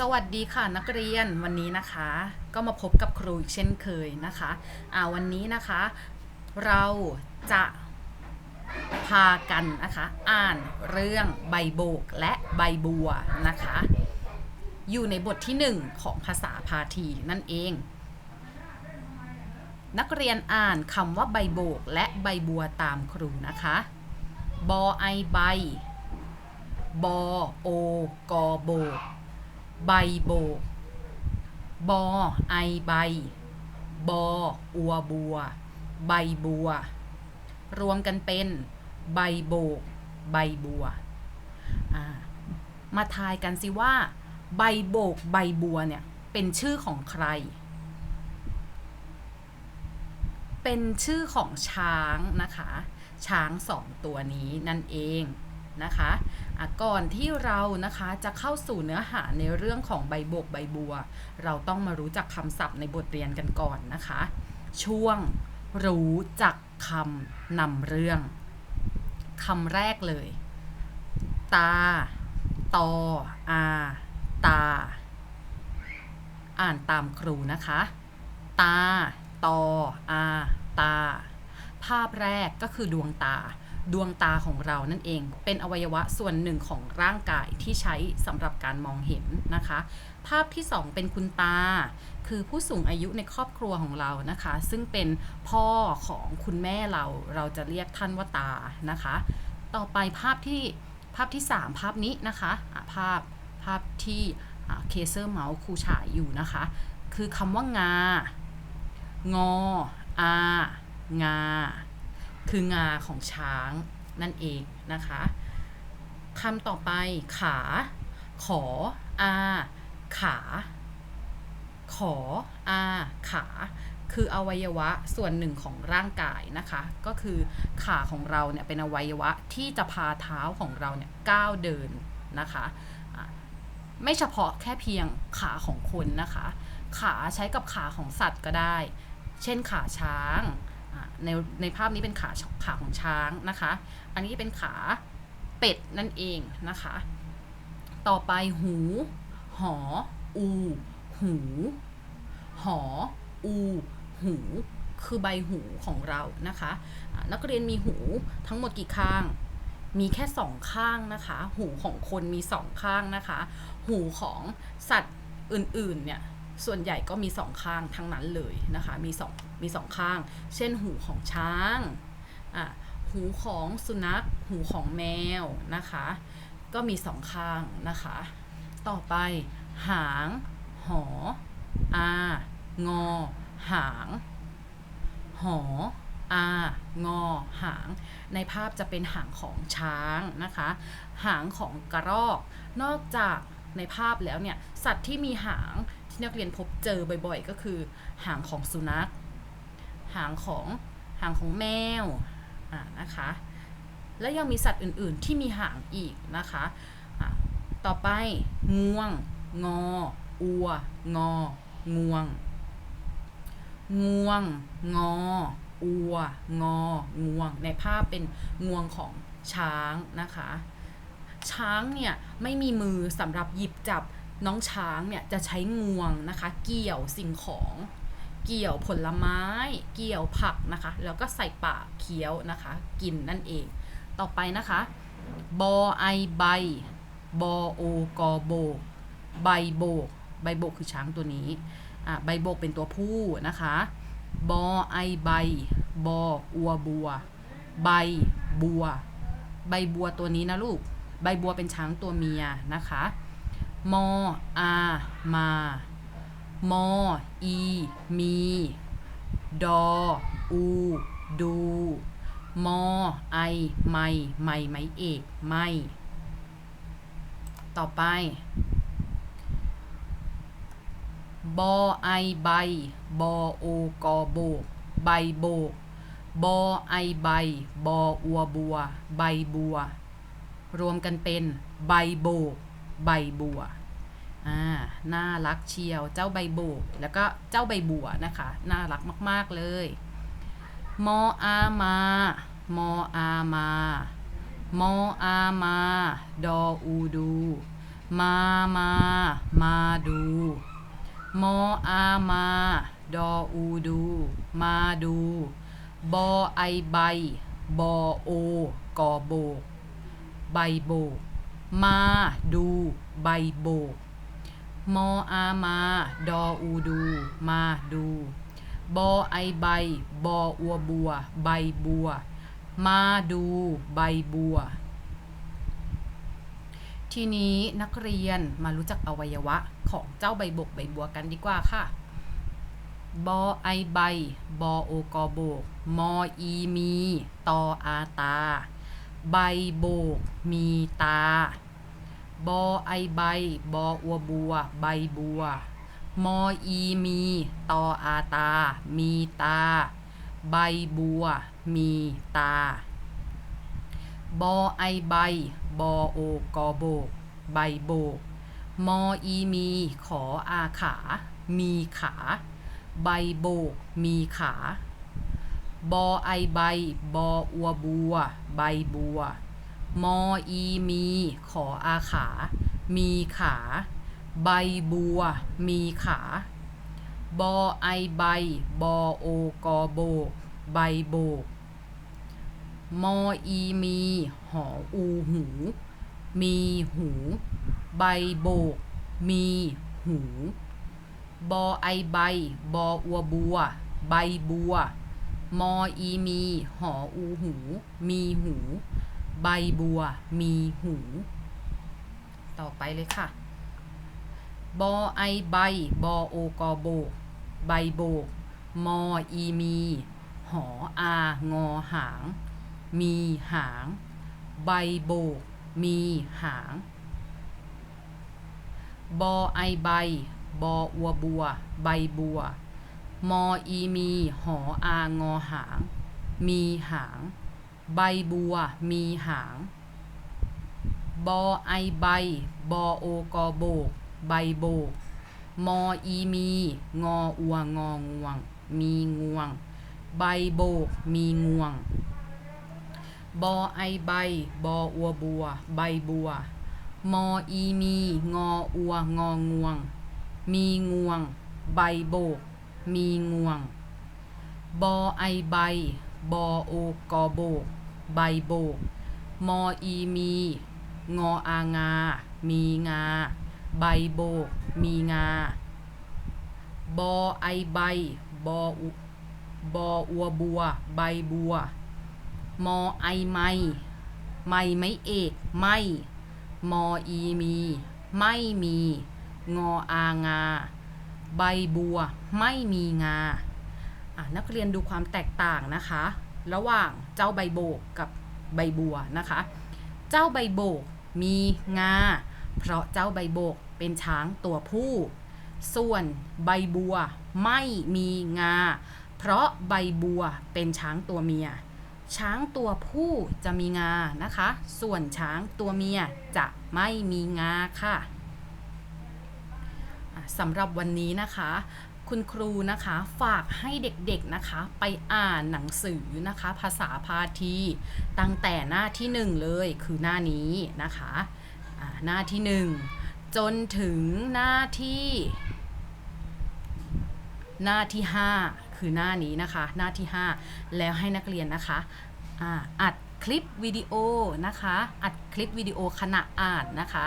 สวัสดีค่ะนักเรียนวันนี้นะคะ ก็มาพบกับครูอีกเช่นเคยนะคะอ่าวันนี้นะคะ เราจะพากันนะคะ อ่านเรื่องใบโบกและใบบัวนะคะ อยู่ในบทที่หนึ่งของภาษาพาทีนั่นเอง นักเรียนอ่านคำว่าใบโบกและใบบัวตามครูนะคะบอไอใบบอโอกอโบก ใบโบก บอไอใบ บออัวบัว ใบบัว รวมกันเป็นใบโบก ใบบัว มาทายกันสิว่า ใบโบก ใบบัวเนี่ย เป็นชื่อของใคร เป็นชื่อของช้างนะคะ ช้างสองตัวนี้นั่นเอง นะคะะก่อนที่เรานะคะจะเข้าสู่เนื้อหาในเรื่องของใบบกใบบัว เราต้องมารู้จักคำศัพท์ในบทเรียนกันก่อนนะคะ ช่วงรู้จักคำนำเรื่องคำแรกเลย ตา ตอ อา ตา อ่านตามครูนะคะ ตา ตอ อา ตา ภาพแรกก็คือดวงตา ดวงตาของเรานั่นเอง เป็นอวัยวะส่วนหนึ่งของร่างกายที่ใช้สำหรับการมองเห็นนะคะ ภาพที่ 2 เป็นคุณตา คือผู้สูงอายุในครอบครัวของเรานะคะ ซึ่งเป็นพ่อของคุณแม่เราเราจะเรียกท่านว่าตานะคะ ต่อไปภาพที่ภาพที่ 3 ภาพนี้นะคะะภาพภาพที่เคเซอร์เมาส์ครูฉายอยู่นะคะ คือคำว่างา งอ อา งา คืองาของช้างนั่นเองนะคะคำต่อไปขา ขออาขา ขออาขา คืออวัยวะส่วนหนึ่งของร่างกายนะคะ ก็คือขาของเราเนี่ยเป็นอวัยวะที่จะพาเท้าของเราเนี่ยก้าวเดินนะคะไม่เฉพาะแค่เพียงขาของคนนะคะ ขาใช้กับขาของสัตว์ก็ได้ เช่นขาช้าง ในในภาพนี้เป็นขาขาของช้างนะคะ อันนี้เป็นขาเป็ดนั่นเองนะคะ ต่อไปหู หอ อู หู หอ อู หู คือใบหูของเรานะคะอะนักเรียนมีหูทั้งหมดกี่ข้าง มีแค่สองข้างนะคะ หูของคนมีสองข้างนะคะ หูของสัตว์อื่นๆเนี่ย ส่วนใหญ่ก็มีสองข้างทั้งนั้นเลยนะคะ มีสองมีสองข้าง เช่นหูของช้างอะหูของสุนัข หูของแมวนะคะ ก็มีสองข้างนะคะ ต่อไป หาง หอ อา งอ หาง หอ อา งอ หาง ในภาพจะเป็นหางของช้างนะคะ หางของกระรอก นอกจากในภาพแล้วเนี่ย สัตว์ที่มีหาง ที่นักเรียนพบเจอบ่อย ๆ ก็คือหางของสุนัข หางของหางของแมวอ่านะคะ และยังมีสัตว์อื่นๆ ที่มีหางอีกนะคะะต่อไปงวง งอ อัว งอ งวง งวง งอ อัว งอ งวง ในภาพเป็นงวงของช้างนะคะ ช้างเนี่ยไม่มีมือสำหรับหยิบจับ น้องช้างเนี่ยจะใช้งวงนะคะ เกี่ยวสิ่งของ เกี่ยวผลไม้ เกี่ยวผักนะคะ แล้วก็ใส่ปากเคี้ยวนะคะ กินนั่นเอง ต่อไปนะคะบอไอใบบอโอกอโบกใบโบกใบโบกคือช้างตัวนี้อะใบโบกเป็นตัวผู้นะคะบอไอใบบออัวบัว ใบบัว ใบบัวตัวนี้นะลูก ใบบัวเป็นช้างตัวเมียนะคะ มออา มามออี มี ดอ อู ดูมอไอ ไม่ ไม่ ไม้เอก ไม่ ต่อไป บอไอ ใบ บอโอกอโบก ใบโบก บอไอ ใบ บออัวบัว ใบบัว รวมกันเป็น ใบโบก ใบบัว อ่าน่ารักเชียวเจ้าใบโบกแล้วก็เจ้าใบบัวนะคะ น่ารักมาก ๆ เลย มออามามออามามออามา ดออูดูมมามา มาดู มออามา ดออูดู มาดู บอไอใบ บอโอกอโบก ใบโบก มาดู ใบโบก มออามา ดออูดู มาดู บอไอใบ บออัวบัว ใบบัว มาดู ใบบัว ทีนี้นักเรียนมารู้จักอวัยวะของเจ้าใบบกใบบัวกันดีกว่าค่ะ บอไอใบ บอโอกอโบก มออีมี ตออาตา ใบโบก มีตา บอไอใบ บออัวบัว ใบบัว มออีมี ตออาตา มีตา ใบบัว มีตา บอไอใบ บอโอกอโบก ใบโบก มออีมี ขออาขา มีขา ใบโบก มีขา บอไอใบ บออัวบัว ใบบัว มออีมี ขออาขา มีขา ใบบัว มีขา บอไอใบ บอโอกอโบก ใบโบก มออีมี หออูหู มีหู ใบโบก มีหู บอไอใบ บออัวบัว ใบบัว มออีมี หออูหู มีหู ใบบัวมีหู ต่อไปเลยค่ะ บอไอใบ บอโอกอโบ ใบโบกมออีมี หออางอหาง มีหาง ใบโบก มีหาง บอไอใบ บออัวบัว ใบบัว มออีมี หออางอหาง มีหาง ใบบัวมีหาง บอไอใบ บอโอกอโบก ใบโบก มออีมี งออัวงองวง มีงวง ใบโบก มีงวง บอไอใบ บออัวบัว ใบบัว มออีมี งออัวงองวง มีงวง ใบโบก มีงวง บอไอใบบอโอกอโบก ใบโบก มออีมี งออางา มีงา ใบโบก มีงา บอไอใบ บออุบออัวบัว ใบบัว มอไอไม่ไม่ไม่เอกไม่ มออีมี ไม่มี งออางา ใบบัว ไม่มีงาอะนักเรียนดูความแตกต่างนะคะ ระหว่างเจ้าใบโบกกับใบบัวนะคะ เจ้าใบโบกมีงา เพราะเจ้าใบโบกเป็นช้างตัวผู้ ส่วนใบบัวไม่มีงา เพราะใบบัวเป็นช้างตัวเมีย ช้างตัวผู้จะมีงานะคะ ส่วนช้างตัวเมียจะไม่มีงาค่ะอะสำหรับวันนี้นะคะ คุณครูนะคะฝากให้เด็กๆนะคะ ไปอ่านหนังสือนะคะ ภาษาพาทีตั้งแต่หน้าที่หนึ่งเลยคือหน้านี้นะคะหน้าที่หนึ่งจนถึงหน้าที่ หน้าที่ 5 คือหน้านี้นะคะ หน้าที่ 5 แล้วให้นักเรียนนะคะอัดคลิปวิดีโอนะคะ อัดคลิปวิดีโอขณะอ่านนะคะ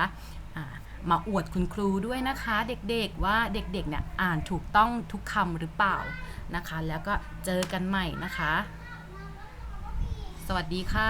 มาอวดคุณครูด้วยนะคะ เด็กๆว่าเด็กๆเนี่ยอ่านถูกต้องทุกคำหรือเปล่านะคะ แล้วก็เจอกันใหม่นะคะ สวัสดีค่ะ